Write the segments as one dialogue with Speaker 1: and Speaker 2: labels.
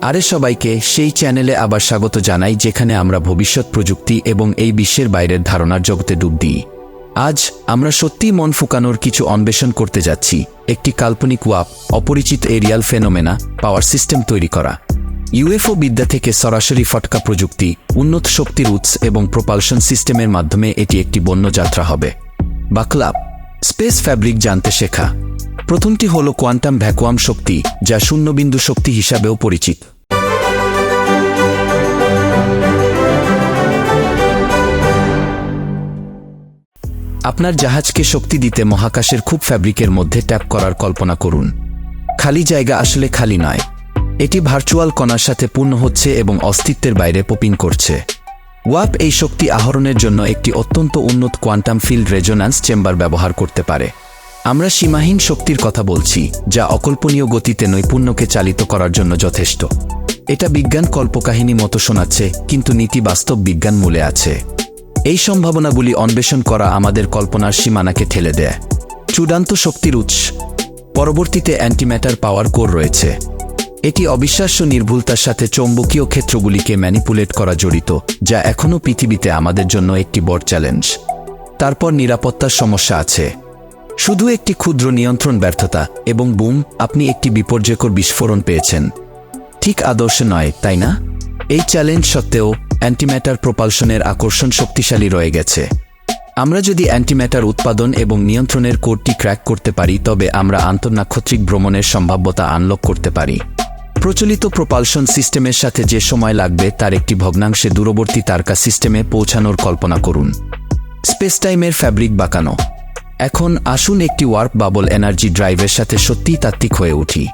Speaker 1: আরে সবাইকে, সেই চ্যানেলে আবার স্বাগত জানাই, যেখানে আমরা ভবিষ্যৎ প্রযুক্তি এবং এই বিশ্বের বাইরের ধারণার জগতে ডুব দিই। আজ আমরা সত্যি মন ফুকানোর কিছু অন্বেষণ করতে যাচ্ছি, একটি কাল্পনিক ওয়াপ, অপরিচিত এরিয়াল ফেনোমেনা, পাওয়ার সিস্টেম তৈরি করা। ইউএফও বিদ্যা থেকে সরাসরি ফটকা প্রযুক্তি, উন্নত শক্তির উৎস এবং প্রপালশন সিস্টেমের মাধ্যমে এটি একটি বন্য যাত্রা হবে। বাকলাপ, স্পেস ফ্যাব্রিক জানতে শেখা। প্রথমটি হল কোয়ান্টাম ভ্যাকুয়াম শক্তি, যা শূন্যবিন্দু শক্তি হিসাবেও পরিচিত। আপনার জাহাজকে শক্তি দিতে মহাকাশের খুব ফ্যাব্রিকের মধ্যে ট্যাপ করার কল্পনা করুন। খালি জায়গা আসলে খালি নয়। এটি ভার্চুয়াল কণার সাথে পূর্ণ হচ্ছে এবং অস্তিত্বের বাইরে পপিং করছে। ওয়াপ এই শক্তি আহরণের জন্য একটি অত্যন্ত উন্নত কোয়ান্টাম ফিল্ড রেজোন্যান্স চেম্বার ব্যবহার করতে পারে। আমরা সীমাহীন শক্তির কথা বলছি, যা অকল্পনীয় গতিতে নৈপুণ্যকে চালিত করার জন্য যথেষ্ট। এটা বিজ্ঞান কল্পকাহিনী মতো শোনাচ্ছে, কিন্তু নীতি বাস্তব বিজ্ঞান মূলে আছে। এই সম্ভাবনাগুলি অন্বেষণ করা আমাদের কল্পনার সীমানাকে ঠেলে দেয়। চূড়ান্ত শক্তির উৎস। পরবর্তীতে অ্যান্টিম্যাটার পাওয়ার কোর রয়েছে। এটি অবিশ্বাস্য নির্ভুলতার সাথে চৌম্বকীয় ক্ষেত্রগুলিকে ম্যানিপুলেট করা জড়িত, যা এখনও পৃথিবীতে আমাদের জন্য একটি বড় চ্যালেঞ্জ। তারপর নিরাপত্তার সমস্যা আছে। শুধু একটি ক্ষুদ্র নিয়ন্ত্রণ ব্যর্থতা এবং বুম, আপনি একটি বিপর্যয়কর বিস্ফোরণ পেয়েছেন। ঠিক আদর্শ নয়, তাই না? এই চ্যালেঞ্জ সত্ত্বেও অ্যান্টিম্যাটার প্রপালশনের আকর্ষণ শক্তিশালী রয়ে গেছে। আমরা যদি অ্যান্টিম্যাটার উৎপাদন এবং নিয়ন্ত্রণের কোডটি ক্র্যাক করতে পারি, তবে আমরা আন্তর্নাক্ষত্রিক ভ্রমণের সম্ভাব্যতা আনলক করতে পারি। প্রচলিত প্রপালশন সিস্টেমের সাথে যে সময় লাগবে, তার একটি ভগ্নাংশে দূরবর্তী তারকা সিস্টেমে পৌঁছানোর কল্পনা করুন। স্পেস টাইমের ফ্যাব্রিক বাঁকানো। এখন আসুন একটি ওয়ার্প বাবল এনার্জি ড্রাইভের সাথে সত্যিই তাত্ত্বিক হয়ে উঠি।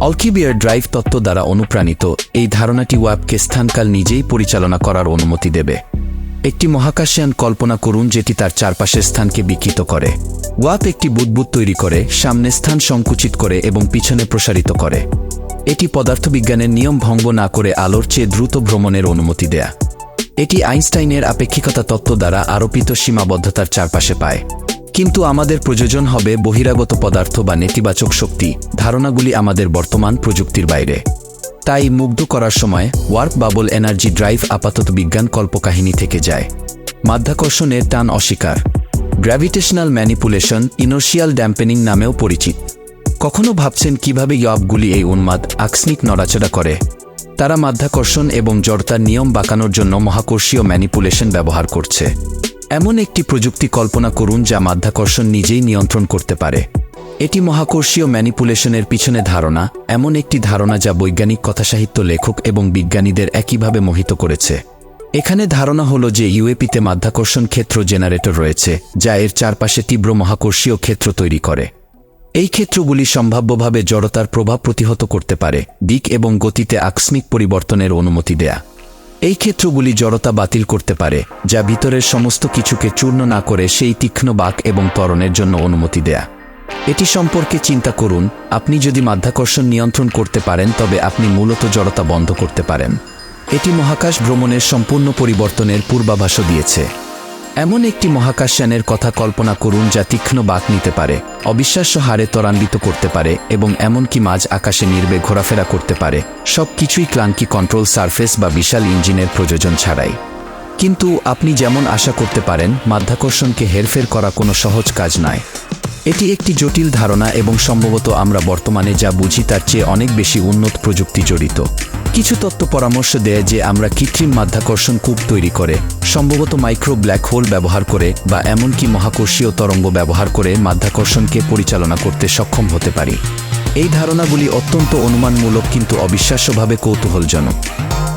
Speaker 1: অলকিবিয়ার ড্রাইভ তত্ত্ব দ্বারা অনুপ্রাণিত, এই ধারণাটি ওয়াবকে স্থানকাল নিজেই পরিচালনা করার অনুমতি দেবে। একটি মহাকাশয়ান কল্পনা করুন যেটি তার চারপাশের স্থানকে বিকৃত করে। ওয়াপ একটি বুদবুদ তৈরি করে, সামনে স্থান সংকুচিত করে এবং পিছনে প্রসারিত করে। এটি পদার্থবিজ্ঞানের নিয়ম ভঙ্গ না করে আলোর চেয়ে দ্রুত ভ্রমণের অনুমতি দেয়া। এটি আইনস্টাইনের আপেক্ষিকতা তত্ত্ব দ্বারা আরোপিত সীমাবদ্ধতার চারপাশে পায়। কিন্তু আমাদের প্রয়োজন হবে বহিরাগত পদার্থ বা নেতিবাচক শক্তি, ধারণাগুলি আমাদের বর্তমান প্রযুক্তির বাইরে। তাই মুগ্ধ করার সময় ওয়ার্ক বাবল এনার্জি ড্রাইভ আপাতত বিজ্ঞান কল্পকাহিনী থেকে যায়। মাধ্যাকর্ষণের টান অস্বীকার। গ্র্যাভিটেশনাল ম্যানিপুলেশন ইনোশিয়াল ড্যাম্পেনিং নামেও পরিচিত। কখনো ভাবছেন কীভাবে ইয়বগুলি এই উন্মাদ আকস্মিক নড়াচড়া করে? তারা মাধ্যাকর্ষণ এবং জড়তার নিয়ম বাঁকানোর জন্য মহাকর্ষীয় ম্যানিপুলেশন ব্যবহার করছে। এমন একটি প্রযুক্তি কল্পনা করুন যা মাধ্যাকর্ষণ নিজেই নিয়ন্ত্রণ করতে পারে। এটি মহাকর্ষীয় ম্যানিপুলেশনের পিছনে ধারণা, এমন একটি ধারণা যা বৈজ্ঞানিক কথাসাহিত্য লেখক এবং বিজ্ঞানীদের একইভাবে মোহিত করেছে। এখানে ধারণা হল যে ইউএপিতে মাধ্যাকর্ষণ ক্ষেত্র জেনারেটর রয়েছে, যা এর চারপাশে তীব্র মহাকর্ষীয় ক্ষেত্র তৈরি করে। এই ক্ষেত্রগুলি সম্ভাব্যভাবে জড়তার প্রভাব প্রতিহত করতে পারে, দিক এবং গতিতে আকস্মিক পরিবর্তনের অনুমতি দেয়া। এই ক্ষেত্রগুলি জড়তা বাতিল করতে পারে, যা ভিতরের সমস্ত কিছুকে চূর্ণ না করে সেই তীক্ষ্ণ বাক এবং ত্বরণের জন্য অনুমতি দেয়া। এটি সম্পর্কে চিন্তা করুন, আপনি যদি মাধ্যাকর্ষণ নিয়ন্ত্রণ করতে পারেন, তবে আপনি মূলত জড়তা বন্ধ করতে পারেন। এটি মহাকাশ ভ্রমণের সম্পূর্ণ পরিবর্তনের পূর্বাভাসও দিয়েছে। এমন একটি মহাকাশযানের কথা কল্পনা করুন যা তীক্ষ্ণ বাক নিতে পারে, অবিশ্বাস্য হারে ত্বরান্বিত করতে পারে এবং এমনকি মাঝ আকাশে নির্বে ঘোরাফেরা করতে পারে। সব কিছুই ক্লাঙ্কি কন্ট্রোল সারফেস বা বিশাল ইঞ্জিনের প্রয়োজন ছাড়াই। কিন্তু আপনি যেমন আশা করতে পারেন, মাধ্যাকর্ষণকে হেরফের করা কোনো সহজ কাজ নয়। এটি একটি জটিল ধারণা এবং সম্ভবত আমরা বর্তমানে যা বুঝি তার চেয়ে অনেক বেশি উন্নত প্রযুক্তি জড়িত। কিছু তত্ত্ব পরামর্শ দেয় যে আমরা কৃত্রিম মাধ্যাকর্ষণ কূপ তৈরি করে, সম্ভবত মাইক্রো ব্ল্যাক হোল ব্যবহার করে বা এমনকি মহাকর্ষীয় তরঙ্গ ব্যবহার করে মাধ্যাকর্ষণকে পরিচালনা করতে সক্ষম হতে পারি। এই ধারণাগুলি অত্যন্ত অনুমানমূলক কিন্তু অবিশ্বাস্যভাবে কৌতূহলজনক।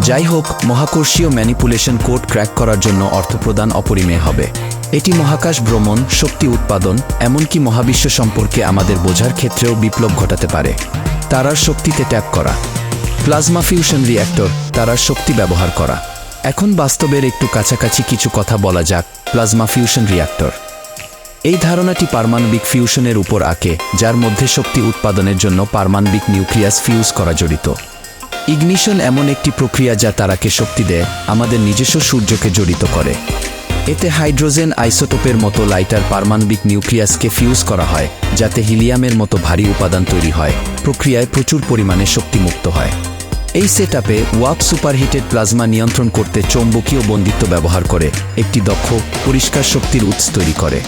Speaker 1: যাই হোক, মহাকর্ষীয় ম্যানিপুলেশন কোড ক্র্যাক করার জন্য অর্থ প্রদান অপরিমেয় হবে। এটি মহাকাশ ভ্রমণ, শক্তি উৎপাদন, এমনকি মহাবিশ্ব সম্পর্কে আমাদের বোঝার ক্ষেত্রেও বিপ্লব ঘটাতে পারে। তারার শক্তিতে ট্যাপ করা। প্লাজমা ফিউশন রিঅ্যাক্টর, তারার শক্তি ব্যবহার করা। এখন বাস্তবের একটু কাছাকাছি কিছু কথা বলা যাক, প্লাজমা ফিউশন রিঅ্যাক্টর। এই ধারণাটি পারমাণবিক ফিউশনের উপর আঁকে, যার মধ্যে শক্তি উৎপাদনের জন্য পারমাণবিক নিউক্লিয়াস ফিউজ করা জড়িত। ইগনিশন এমন একটি প্রক্রিয়া যা তারাকে শক্তি দেয়, আমাদের নিজস্ব সূর্যকে জড়িত করে। এতে হাইড্রোজেন আইসোটোপের মতো লাইটার পারমাণবিক নিউক্লিয়াসকে ফিউজ করা হয়, যাতে হিলিয়ামের মতো ভারী উপাদান তৈরি হয়, প্রক্রিয়ায় প্রচুর পরিমাণে শক্তি মুক্ত হয়। এই সেটআপে ওয়াপ সুপারহিটেড প্লাজমা নিয়ন্ত্রণ করতে চৌম্বকীয় বন্দিত্ব ব্যবহার করে একটি দক্ষ, পরিষ্কার শক্তির উৎস তৈরি করে।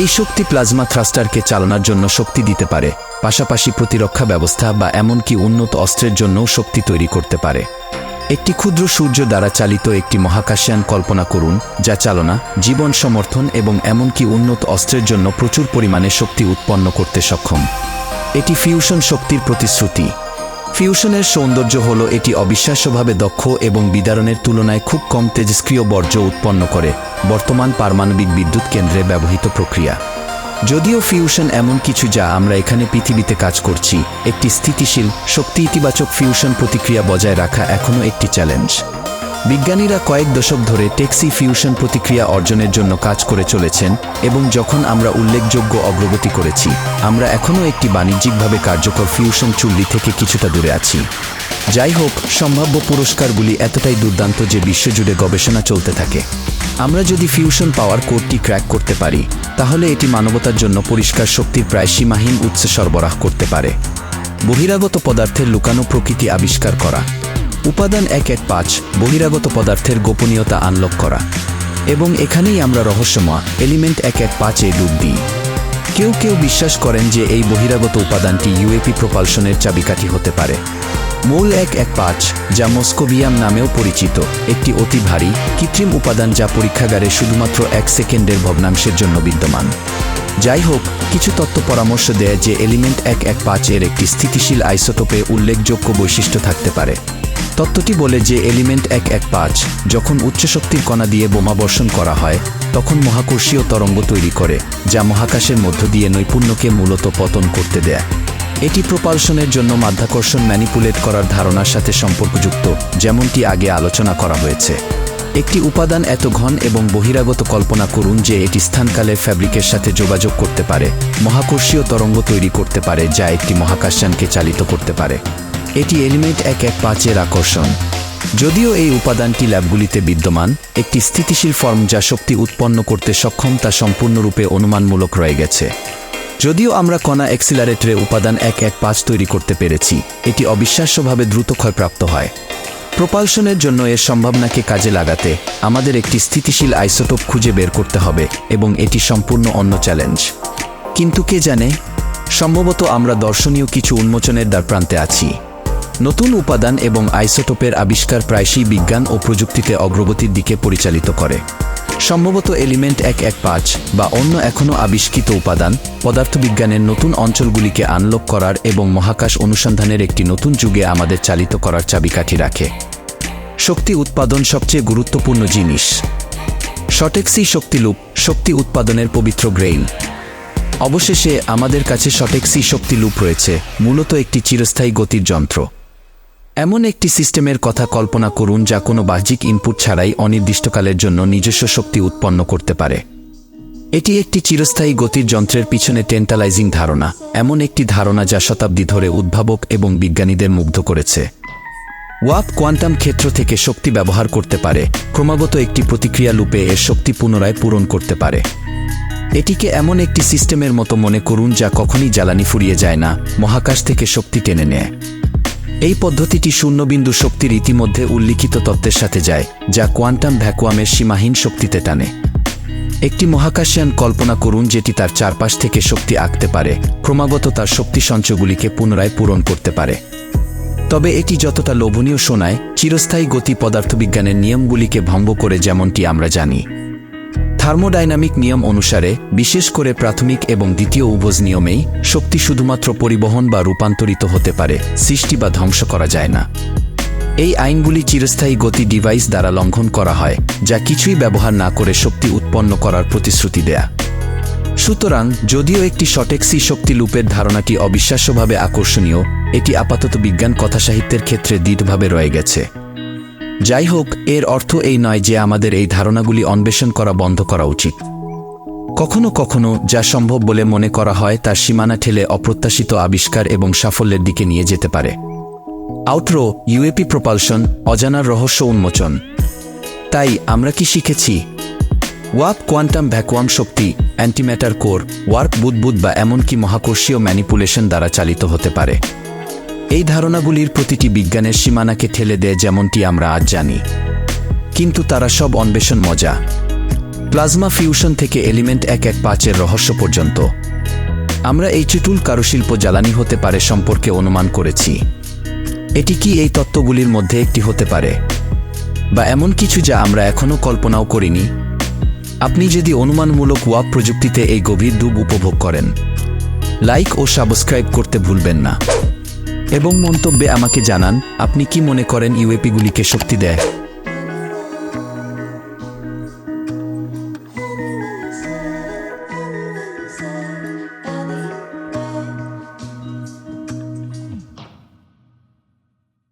Speaker 1: এই শক্তি প্লাজমা থ্রাস্টারকে চালানোর জন্য শক্তি দিতে পারে, পাশাপাশি প্রতিরক্ষা ব্যবস্থা বা এমনকি উন্নত অস্ত্রের জন্যও শক্তি তৈরি করতে পারে। একটি ক্ষুদ্র সূর্য দ্বারা চালিত একটি মহাকাশযান কল্পনা করুন, যা চালনা, জীবন সমর্থন এবং এমনকি উন্নত অস্ত্রের জন্য প্রচুর পরিমাণে শক্তি উৎপন্ন করতে সক্ষম। এটি ফিউশন শক্তির প্রতিশ্রুতি। ফিউশনের সৌন্দর্য হল এটি অবিশ্বাস্যভাবে দক্ষ এবং বিদারণের তুলনায় খুব কম তেজস্ক্রিয় বর্জ্য উৎপন্ন করে, বর্তমান পারমাণবিক বিদ্যুৎ কেন্দ্রে ব্যবহৃত প্রক্রিয়া। যদিও ফিউশন এমন কিছু যা আমরা এখানে পৃথিবীতে কাজ করছি, একটি স্থিতিশীল, শক্তি ইতিবাচক ফিউশন প্রতিক্রিয়া বজায় রাখা এখনও একটি চ্যালেঞ্জ বিজ্ঞানীরা কয়েক দশক ধরে টেক্সি ফিউশন প্রতিক্রিয়া অর্জনের জন্য কাজ করে চলেছেন এবং যখন আমরা উল্লেখযোগ্য অগ্রগতি করেছি, আমরা এখনও একটি বাণিজ্যিকভাবে কার্যকর ফিউশন চুল্লি থেকে কিছুটা দূরে আছি। যাই হোক, সম্ভাব্য পুরস্কারগুলি এতটাই দুর্দান্ত যে বিশ্বজুড়ে গবেষণা চলতে থাকে। আমরা যদি ফিউশন পাওয়ার কোডটি ক্র্যাক করতে পারি, তাহলে এটি মানবতার জন্য পরিষ্কার শক্তির প্রায় সীমাহীন উৎস সরবরাহ করতে পারে। বহিরাগত পদার্থের লুকানো প্রকৃতি আবিষ্কার করা। উপাদান এক এক পাঁচ বহিরাগত পদার্থের গোপনীয়তা আনলক করা। এবং এখানেই আমরা রহস্যময় এলিমেন্ট এক এক পাঁচে ডুব দিই। কেউ কেউ বিশ্বাস করেন যে এই বহিরাগত উপাদানটি ইউএপি প্রপালশনের চাবিকাঠি হতে পারে। মূল এক এক পাঁচ যা মস্কোভিয়াম নামেও পরিচিত। একটি অতি ভারী, কৃত্রিম উপাদান যা পরীক্ষাগারে শুধুমাত্র এক সেকেন্ডের ভগ্নাংশের জন্য বিদ্যমান। যাই হোক, কিছু তত্ত্ব পরামর্শ দেয় যে এলিমেন্ট এক এক পাঁচ এর একটি স্থিতিশীল আইসোটোপে উল্লেখযোগ্য বৈশিষ্ট্য থাকতে পারে। তত্ত্বটি বলে যে এলিমেন্ট এক এক পাঁচ যখন উচ্চ শক্তির কণা দিয়ে বোমা বর্ষণ করা হয়, তখন মহাকর্ষীয় তরঙ্গ তৈরি করে, যা মহাকাশের মধ্য দিয়ে নৈপুণ্যকে মূলত পতন করতে দেয়। এটি প্রপালশনের জন্য মাধ্যাকর্ষণ ম্যানিপুলেট করার ধারণার সাথে সম্পর্কযুক্ত, যেমনটি আগে আলোচনা করা হয়েছে। একটি উপাদান এত ঘন এবং বহিরাগত কল্পনা করুন যে এটি স্থানকালের ফ্যাব্রিকের সাথে যোগাযোগ করতে পারে, মহাকর্ষীয় তরঙ্গ তৈরি করতে পারে যা একটি মহাকাশযানকে চালিত করতে পারে। এটি এলিমেন্ট এক এক পাঁচের আকর্ষণ। যদিও এই উপাদানটি ল্যাবগুলিতে বিদ্যমান, একটি স্থিতিশীল ফর্ম যা শক্তি উৎপন্ন করতে সক্ষম তা সম্পূর্ণরূপে অনুমানমূলক রয়ে গেছে। যদিও আমরা কণা এক্সিলারেটরে উপাদান এক এক পাঁচ তৈরি করতে পেরেছি, এটি অবিশ্বাস্যভাবে দ্রুত ক্ষয়প্রাপ্ত হয়। প্রপালশনের জন্য এর সম্ভাবনাকে কাজে লাগাতে আমাদের একটি স্থিতিশীল আইসোটোপ খুঁজে বের করতে হবে এবং এটি সম্পূর্ণ অন্য চ্যালেঞ্জ। কিন্তু কে জানে? সম্ভবত আমরা দর্শনীয় কিছু উন্মোচনের দ্বারপ্রান্তে আছি। নতুন উপাদান এবং আইসোটোপের আবিষ্কার প্রায়শই বিজ্ঞান ও প্রযুক্তিতে অগ্রগতির দিকে পরিচালিত করে। সম্ভবত এলিমেন্ট এক এক পাঁচ বা অন্য এখনও আবিষ্কৃত উপাদান, পদার্থবিজ্ঞানের নতুন অঞ্চলগুলিকে আনলক করার এবং মহাকাশ অনুসন্ধানের একটি নতুন যুগে আমাদের চালিত করার চাবিকাঠি রাখে। শক্তি উৎপাদন সবচেয়ে গুরুত্বপূর্ণ জিনিস। সটেক্সি শক্তিলুপ শক্তি উৎপাদনের পবিত্র গ্রেইন। অবশেষে আমাদের কাছে সটেক্সি শক্তি লুপ রয়েছে, মূলত একটি চিরস্থায়ী গতির যন্ত্র। এমন একটি সিস্টেমের কথা কল্পনা করুন যা কোনো বাহ্যিক ইনপুট ছাড়াই অনির্দিষ্টকালের জন্য নিজস্ব শক্তি উৎপন্ন করতে পারে। এটি একটি চিরস্থায়ী গতির যন্ত্রের পিছনে টেন্টালাইজিং ধারণা, এমন একটি ধারণা যা শতাব্দী ধরে উদ্ভাবক এবং বিজ্ঞানীদের মুগ্ধ করেছে। ওয়াপ কোয়ান্টাম ক্ষেত্র থেকে শক্তি ব্যবহার করতে পারে, ক্রমাগত একটি প্রতিক্রিয়া লুপে এর শক্তি পুনরায় পূরণ করতে পারে। এটিকে এমন একটি সিস্টেমের মতো মনে করুন যা কখনই জ্বালানি ফুরিয়ে যায় না, মহাকাশ থেকে শক্তি টেনে নেয়। পদ্ধতিটি শূন্যবিন্দু শক্তির ইতিমধ্যে উল্লিখিত তত্ত্বের সাথে যায়, যা কোয়ান্টাম ভ্যাকুয়ামের সীমাহীন শক্তিতে টানে। একটি মহাকাশযান কল্পনা করুন যেটি তার চারপাশ থেকে শক্তি আঁকতে পারে, ক্রমাগত তার শক্তি সঞ্চয়গুলিকে পুনরায় পূরণ করতে পারে। তবে এটি যতটা লোভনীয় শোনায়, চিরস্থায়ী গতি পদার্থবিজ্ঞানের নিয়মগুলিকে ভঙ্গ করে যেমনটি আমরা জানি। থার্মোডাইনামিক নিয়ম অনুসারে, বিশেষ করে প্রাথমিক এবং দ্বিতীয় উভোজ নিয়মেই শক্তি শুধুমাত্র পরিবহন বা রূপান্তরিত হতে পারে, সৃষ্টি বা ধ্বংস করা যায় না। এই আইনগুলি চিরস্থায়ী গতি ডিভাইস দ্বারা লঙ্ঘন করা হয়, যা কিছুই ব্যবহার না করে শক্তি উৎপন্ন করার প্রতিশ্রুতি দেয়া। সুতরাং, যদিও একটি সটেক্সি শক্তি লুপের ধারণাটি অবিশ্বাস্যভাবে আকর্ষণীয়, এটি আপাতত বিজ্ঞান কথাসাহিত্যের ক্ষেত্রে দৃঢ়ভাবে রয়ে গেছে। যাই হোক, এর অর্থ এই নয় যে আমাদের এই ধারণাগুলি অন্বেষণ করা বন্ধ করা উচিত। কখনো কখনো যা সম্ভব বলে মনে করা হয় তার সীমানা ঠেলে অপ্রত্যাশিত আবিষ্কার এবং সাফল্যের দিকে নিয়ে যেতে পারে। আউটরো ইউএপি প্রপালশন অজানার রহস্য উন্মোচন। তাই আমরা কি শিখেছি? ওয়াপ কোয়ান্টাম ভ্যাকুয়াম শক্তি, অ্যান্টিম্যাটার কোর ওয়ার্ক বুদবুদ বা এমনকি মহাকর্ষীয় ম্যানিপুলেশন দ্বারা চালিত হতে পারে। এই ধারণাগুলির প্রতিটি বিজ্ঞানের সীমানাকে ঠেলে দেয় যেমনটি আমরা আজ জানি। কিন্তু তারা সব অন্বেষণ মজা। প্লাজমা ফিউশন থেকে এলিমেন্ট এক এক পাঁচের রহস্য পর্যন্ত। আমরা এই চিটুল কারুশিল্প জ্বালানি হতে পারে সম্পর্কে অনুমান করেছি। এটি কি এই তত্ত্বগুলির মধ্যে একটি হতে পারে? বা এমন কিছু যা আমরা এখনও কল্পনাও করিনি? আপনি যদি অনুমানমূলক ওয়াব প্রযুক্তিতে এই গভীর ডুব উপভোগ করেন, লাইক ও সাবস্ক্রাইব করতে ভুলবেন না। এবং মন্তব্যে আমাকে জানান আপনি কি মনে করেন ইউএপিগুলিকে শক্তি দেয়?